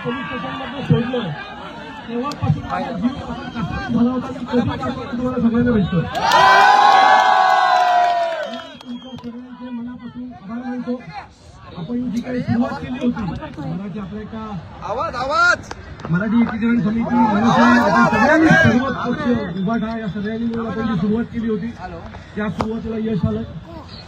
Police स्टेशनमध्ये सोडलं तेव्हापासून माझा जीव असा कसा झाला होता की कधी पासून तुम्हाला सगळ्यांना भेटतो तुमच्या सगळ्यांचे मनापासून आभार मानतो आपण जी काही सुरुवात केली होती मराठी आपल्या एका आवाज! आवाज मराठी एकीकरण समिती सगळ्यांनी सर्व पक्ष उभाटा या सगळ्यांनी मिळून आपण जी सुरुवात केली होती त्या सुरुवातीला यश आलं.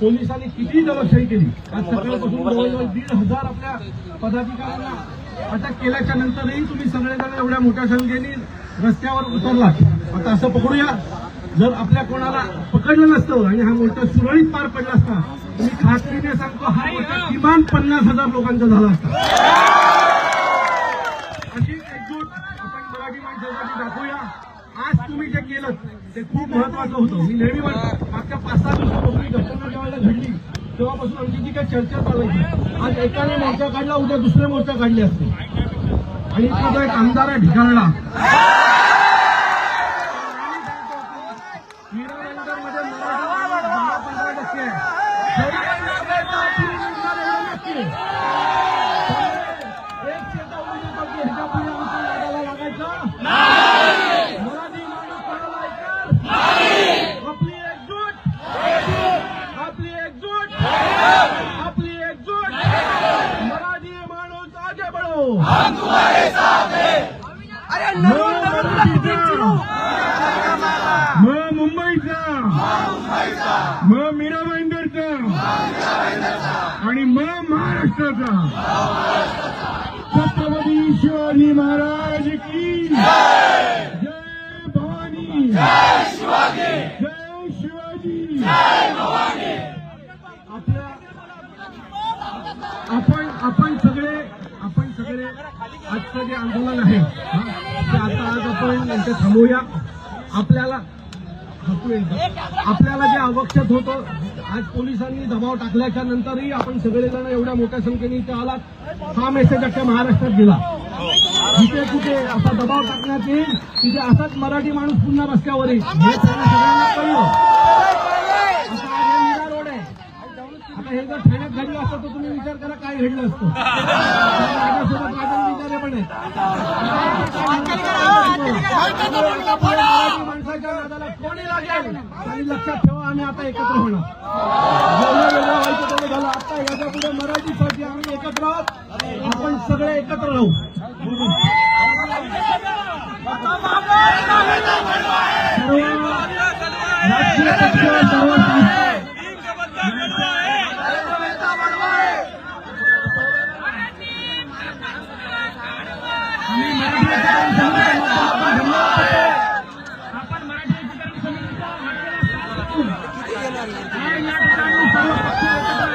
पोलिसांनी किती दलशाही केली? आज सकाळपासून जवळजवळ दीड हजार आपल्या पदाधिकाऱ्यांना अटक केल्याच्या नंतरही तुम्ही सगळेजण एवढ्या मोठ्या संख्येने रस्त्यावर उतरलात. आता असं पकडूया. जर आपल्या कोणाला पकडलं नसतं आणि हा मोर्चा सुरळीत पार पडला असता तुम्ही खात्रीने सांगतो हा मोर्चा किमान पन्नास हजार लोकांचा झाला असता अशी एकजूट आपण मराठी माणसासाठी दाखवूया आज तुम्ही जे केलं ते खूप महत्वाचं होतं. मी नेहमी म्हणतो मागच्या पाच सहा दिवसापासून घटना ज्यावेळेला घडली. तेव्हापासून आमची जी काही चर्चा चालायची आज एकाने मोर्चा काढला उद्या दुसरे मोर्चा काढले असते. आणि तो एक आमदार आहे ढिगाळला आगे बढो अरे मुंबईचा आणि म महाराष्ट्राचा छत्रपती शिवाजी महाराज की जय भवानी जय शिवाजी जय आपण आपण आपण आजचं जे आंदोलन आहे ते आता आज आपण यांचं थांबूया. आपल्याला आपल्याला जे आवश्यक होतं आज पोलिसांनी दबाव टाकल्याच्या नंतरही आपण सगळेजण एवढ्या मोठ्या संख्येने इथे आलात. हा मेसेज अख्ख्या महाराष्ट्रात गेला. जिथे कुठे असा दबाव टाकण्यात येईल तिथे असाच मराठी माणूस पुन्हा रस्त्यावर येईल. हे सगळ्यांना कळलं आता आज हे मीरा रोड आहे आता हे जर ठाण्यात घडलं असतं तर तुम्ही विचार करा काय घडलं असतं. माझ्यासोबत माझे विचारे पण आहेत मराठी माणसाच्या नादाला कोणी लागेल? आणि लक्षात ठेवा आम्ही आता एकत्र होणार. जेवढं वेगळं व्हायचं तेवढं झालं. आता याच्यापुढे मराठीसाठी आम्ही एकत्र आहोत. आपण सगळे एकत्र राहू. सर्व राजकीय पक्ष सर्व संस्था आम्ही मराठी एकीकरण समितीचा आपण धन्यवाद देतो. आपण मराठी एकीकरण समितीचा वाटेला साथ देऊन आणि या ठिकाणी सर्व पक्ष एकत्र